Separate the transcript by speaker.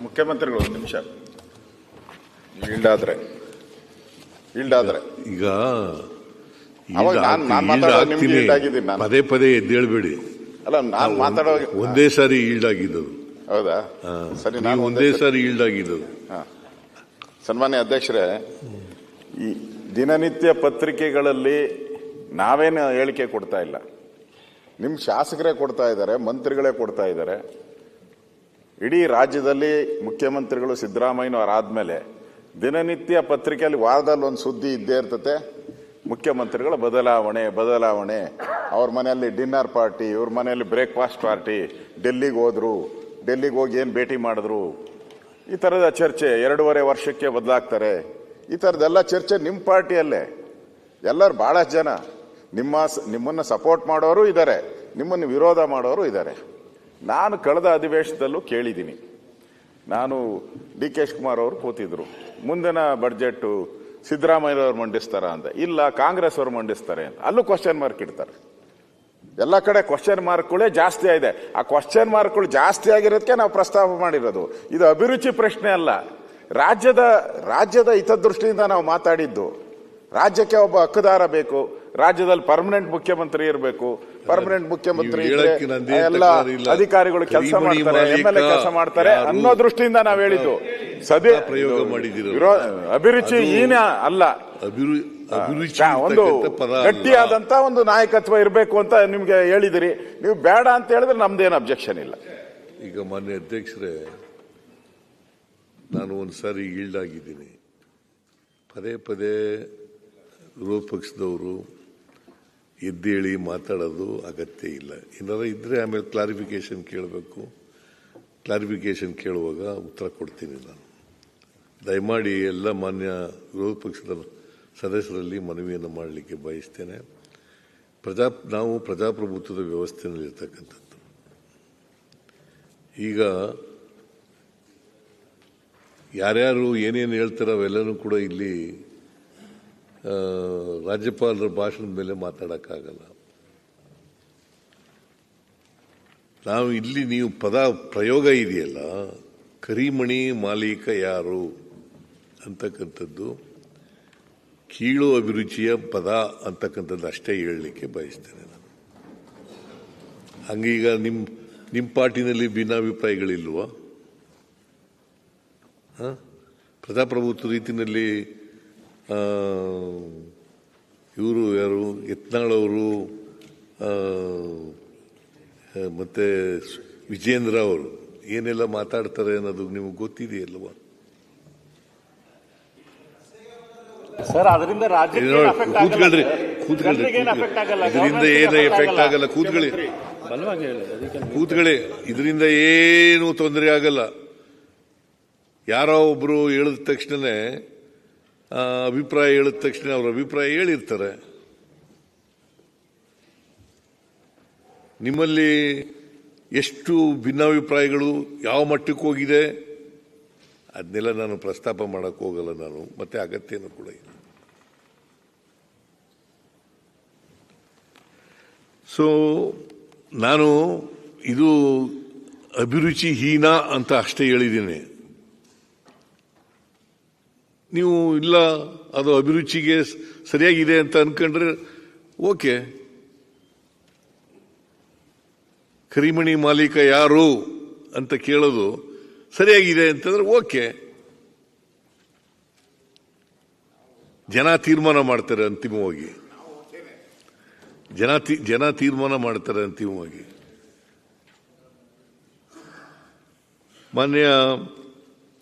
Speaker 1: ಮುಖ್ಯಮಂತ್ರಿಗಳು ಒಂದು ನಿಮಿಷ. ಈಲ್ಡಾದ್ರೆ. ಈಲ್ಡಾದ್ರೆ.
Speaker 2: ಈಗ
Speaker 1: ಅವಾಗ ನಾನ್- ಮಾತಾಡೋದು
Speaker 2: yield
Speaker 1: ನಿಮ್ಗೆ yield ಆಗಿದ್ದೀನಿ ನಾನು.
Speaker 2: ಪದೇ ಪದೇ ಎದ್ದೇಳ್ಬೇಡಿ
Speaker 1: ಅಲ್ಲ ನಾನು ಮಾತಾಡೋ
Speaker 2: ಒಂದೇ ಸಾರಿ ಈಲ್ಡ್ ಆಗಿದ್ದು
Speaker 1: ಹೌದಾ ಸರಿ
Speaker 2: ನೀವು
Speaker 1: ನಾನು
Speaker 2: ಒಂದೇ ಸಾರಿ ಈಲ್ಡ್ ಆಗಿದ್ದದು
Speaker 1: ಸನ್ಮಾನ್ಯ ಅಧ್ಯಕ್ಷರೇ ಈ ದಿನನಿತ್ಯ ಪತ್ರಿಕೆಗಳಲ್ಲಿ ನಾವೇನು ಹೇಳಿಕೆ ಕೊಡ್ತಾ ಇಲ್ಲ. ನಿಮ್ಮ ಶಾಸಕರೇ ಕೊಡ್ತಾ ಇದ್ದಾರೆ ಮಂತ್ರಿಗಳೇ ಕೊಡ್ತಾ ಇದ್ದಾರೆ. ಇಡೀ ರಾಜ್ಯದಲ್ಲಿ ಮುಖ್ಯಮಂತ್ರಿಗಳು ಸಿದ್ದರಾಮಯ್ಯನವರಾದ್ಮೇಲೆ ದಿನನಿತ್ಯ ಪತ್ರಿಕೆಯಲ್ಲಿ ವಾರದಲ್ಲಿ ಒಂದು ಸುದ್ದಿ ಇದ್ದೇ ಇರ್ತತೆ. ಮುಖ್ಯಮಂತ್ರಿಗಳ ಬದಲಾವಣೆ ಬದಲಾವಣೆ. ಅವ್ರ ಮನೆಯಲ್ಲಿ ಡಿನ್ನರ್ ಪಾರ್ಟಿ, ಇವ್ರ ಮನೆಯಲ್ಲಿ ಬ್ರೇಕ್ಫಾಸ್ಟ್ ಪಾರ್ಟಿ, ಡೆಲ್ಲಿಗೆ ಹೋದರು, ಡೆಲ್ಲಿಗೆ ಹೋಗಿ ಏನು ಭೇಟಿ ಮಾಡಿದ್ರು. ಈ ಥರದ ಚರ್ಚೆ ಎರಡೂವರೆ ವರ್ಷಕ್ಕೆ ಬದಲಾಗ್ತಾರೆ. ಈ ಥರದ್ದೆಲ್ಲ ಚರ್ಚೆ ನಿಮ್ಮ ಪಾರ್ಟಿಯಲ್ಲೇ. ಎಲ್ಲರೂ ಭಾಳಷ್ಟು ಜನ ನಿಮ್ಮ ನಿಮ್ಮನ್ನು ಸಪೋರ್ಟ್ ಮಾಡೋರು ಇದ್ದಾರೆ ನಿಮ್ಮನ್ನು ವಿರೋಧ ಮಾಡೋರು ಇದ್ದಾರೆ ನಾನು ಕಳೆದ ಅಧಿವೇಶನದಲ್ಲೂ ಕೇಳಿದ್ದೀನಿ. ನಾನು ಡಿ ಕೆ ಶಿವಕುಮಾರ್ ಅವರು ಕೂತಿದ್ರು. ಮುಂದಿನ ಬಡ್ಜೆಟ್ಟು ಸಿದ್ದರಾಮಯ್ಯವ್ರು ಮಂಡಿಸ್ತಾರ ಅಂತ. ಇಲ್ಲ, ಕಾಂಗ್ರೆಸ್ ಅವರು ಮಂಡಿಸ್ತಾರೆ ಅಂತ. ಅಲ್ಲೂ ಕ್ವಶನ್ ಮಾರ್ಕ್ ಇಡ್ತಾರೆ. ಎಲ್ಲ ಕಡೆ ಕ್ವಶನ್ ಮಾರ್ಕ್ಗಳೇ ಜಾಸ್ತಿ ಆಗಿದೆ. ಆ ಕ್ವಶನ್ ಮಾರ್ಕ್ಗಳು ಜಾಸ್ತಿ ಆಗಿರೋದಕ್ಕೆ ನಾವು ಪ್ರಸ್ತಾಪ ಮಾಡಿರೋದು. ಇದು ಅಭಿರುಚಿ ಪ್ರಶ್ನೆ ಅಲ್ಲ. ರಾಜ್ಯದ ರಾಜ್ಯದ ಹಿತದೃಷ್ಟಿಯಿಂದ ನಾವು ಮಾತಾಡಿದ್ದು. ರಾಜ್ಯಕ್ಕೆ ಒಬ್ಬ ಹಕ್ಕುದಾರ ಬೇಕು ರಾಜ್ಯದಲ್ಲಿ ಪರ್ಮನೆಂಟ್ ಮುಖ್ಯಮಂತ್ರಿ ಇರಬೇಕು ಪರ್ಮನೆಂಟ್ ಮುಖ್ಯಮಂತ್ರಿ ಎಲ್ಲ ಅಧಿಕಾರಿಗಳು ಕೆಲಸ ಮಾಡ್ತಾರೆ ಎಂ ಎಲ್ ಎ ಕೆಲಸ ಮಾಡ್ತಾರೆ ಅನ್ನೋ ದೃಷ್ಟಿಯಿಂದ ನಾವು ಹೇಳಿದ್ದು. ಸದೇ
Speaker 2: ಪ್ರಯೋಗ
Speaker 1: ಮಾಡಿದಿರೋ ಅಭಿರುಚಿ
Speaker 2: ಏನೇ
Speaker 1: ಈನ ಅಲ್ಲ. ಒಂದು. ಗಟ್ಟಿಯಾದಂತ ಒಂದು ನಾಯಕತ್ವ ಇರಬೇಕು ಅಂತ ನಿಮ್ಗೆ ಹೇಳಿದಿರಿ. ನೀವು ಬೇಡ ಅಂತ ಹೇಳಿದ್ರೆ ನಮ್ದೇನು ಅಬ್ಜೆಕ್ಷನ್ ಇಲ್ಲ.
Speaker 2: ಈಗ ಮಾನ್ಯ ಅಧ್ಯಕ್ಷರೇ ನಾನು ಒಂದ್ಸಾರಿ ಈಲ್ಡ್ ಆಗಿದ್ದೀನಿ. ಪದೇ ಪದೇ ವಿರೋಧ ಪಕ್ಷದವರು ಎದ್ದೇಳಿ ಮಾತಾಡೋದು ಅಗತ್ಯ ಇಲ್ಲ. ಏನಾರ ಇದ್ರೆ ಆಮೇಲೆ ಕ್ಲಾರಿಫಿಕೇಶನ್ ಕೇಳಬೇಕು. ಕ್ಲಾರಿಫಿಕೇಶನ್ ಕೇಳುವಾಗ ಉತ್ತರ ಕೊಡ್ತೀನಿ ನಾನು. ದಯಮಾಡಿ ಎಲ್ಲ ಮಾನ್ಯ ವಿರೋಧ ಪಕ್ಷದ ಸದಸ್ಯರಲ್ಲಿ ಮನವಿಯನ್ನು ಮಾಡಲಿಕ್ಕೆ ಬಯಸ್ತೇನೆ. ಪ್ರಜಾ, ನಾವು ಪ್ರಜಾಪ್ರಭುತ್ವದ ವ್ಯವಸ್ಥೆಯಲ್ಲಿ ಇರ್ತಕ್ಕಂಥದ್ದು. ಈಗ ಯಾರ್ಯಾರು ಏನೇನು ಹೇಳ್ತಾರೋ ಅವೆಲ್ಲನೂ ಕೂಡ ಇಲ್ಲಿ ರಾಜ್ಯಪಾಲರ ಭಾಷಣದ ಮೇಲೆ ಮಾತಾಡೋಕ್ಕಾಗಲ್ಲ. ನಾವು ಇಲ್ಲಿ ನೀವು ಪದ ಪ್ರಯೋಗ ಇದೆಯಲ್ಲ, ಕರಿಮಣಿ ಮಾಲೀಕ ಯಾರು ಅಂತಕ್ಕಂಥದ್ದು, ಕೀಳು ಅಭಿರುಚಿಯ ಪದ ಅಂತಕ್ಕಂಥದ್ದು ಅಷ್ಟೇ ಹೇಳಲಿಕ್ಕೆ ಬಯಸ್ತೇನೆ ನಾನು. ಹಂಗೀಗ ನಿಮ್ಮ ನಿಮ್ಮ ಪಾರ್ಟಿನಲ್ಲಿ ಭಿನ್ನಾಭಿಪ್ರಾಯಗಳಿಲ್ವಾ? ಪ್ರಜಾಪ್ರಭುತ್ವ ರೀತಿಯಲ್ಲಿ ಇವರು ಯಾರು? ಯತ್ನಾಳವರು ಮತ್ತೆ ವಿಜೇಂದ್ರ ಅವರು. ಏನೆಲ್ಲ ಮಾತಾಡ್ತಾರೆ ಅನ್ನೋದು ನಿಮಗೆ ಗೊತ್ತಿದೆಯಲ್ವ? ಕೂತ್ಕೊಳ್ರಿ ಕೂತ್ಕೊಳ್ರಿ. ಇದರಿಂದ ಏನು ಎಫೆಕ್ಟ್
Speaker 3: ಆಗಲ್ಲ.
Speaker 2: ಕೂತ್ಕೊಳ್ಳಿ ಕೂತ್ಕೊಳ್ಳಿ ಇದರಿಂದ ಏನು ತೊಂದರೆ ಆಗಲ್ಲ. ಯಾರೋ ಒಬ್ರು ಹೇಳಿದ ತಕ್ಷಣನೇ ಅಭಿಪ್ರಾಯ ಹೇಳಿದ ತಕ್ಷಣ ಅವರ ಅಭಿಪ್ರಾಯ ಹೇಳಿರ್ತಾರೆ. ನಿಮ್ಮಲ್ಲಿ ಎಷ್ಟು ಭಿನ್ನಾಭಿಪ್ರಾಯಗಳು, ಯಾವ ಮಟ್ಟಕ್ಕೆ ಹೋಗಿದೆ, ಅದನ್ನೆಲ್ಲ ನಾನು ಪ್ರಸ್ತಾಪ ಮಾಡೋಕ್ಕೆ ಹೋಗಲ್ಲ ನಾನು, ಮತ್ತೆ ಅಗತ್ಯನೂ ಕೂಡ ಇಲ್ಲ. ಸೊ ನಾನು ಇದು ಅಭಿರುಚಿ ಹೀನ ಅಂತ ಅಷ್ಟೇ ಹೇಳಿದ್ದೀನಿ. ನೀವು ಇಲ್ಲ, ಅದು ಅಭಿರುಚಿಗೆ ಸರಿಯಾಗಿದೆ ಅಂತ ಅನ್ಕೊಂಡ್ರೆ, ಓಕೆ. ಕರಿಮಣಿ ಮಾಲೀಕ ಯಾರು ಅಂತ ಕೇಳೋದು ಸರಿಯಾಗಿದೆ ಅಂತಂದ್ರೆ ಓಕೆ. ಜನ ತೀರ್ಮಾನ ಮಾಡ್ತಾರೆ ಅಂತಿಮವಾಗಿ. ಜನ ಜನ ತೀರ್ಮಾನ ಮಾಡ್ತಾರೆ ಅಂತಿಮವಾಗಿ. ಮಾನ್ಯ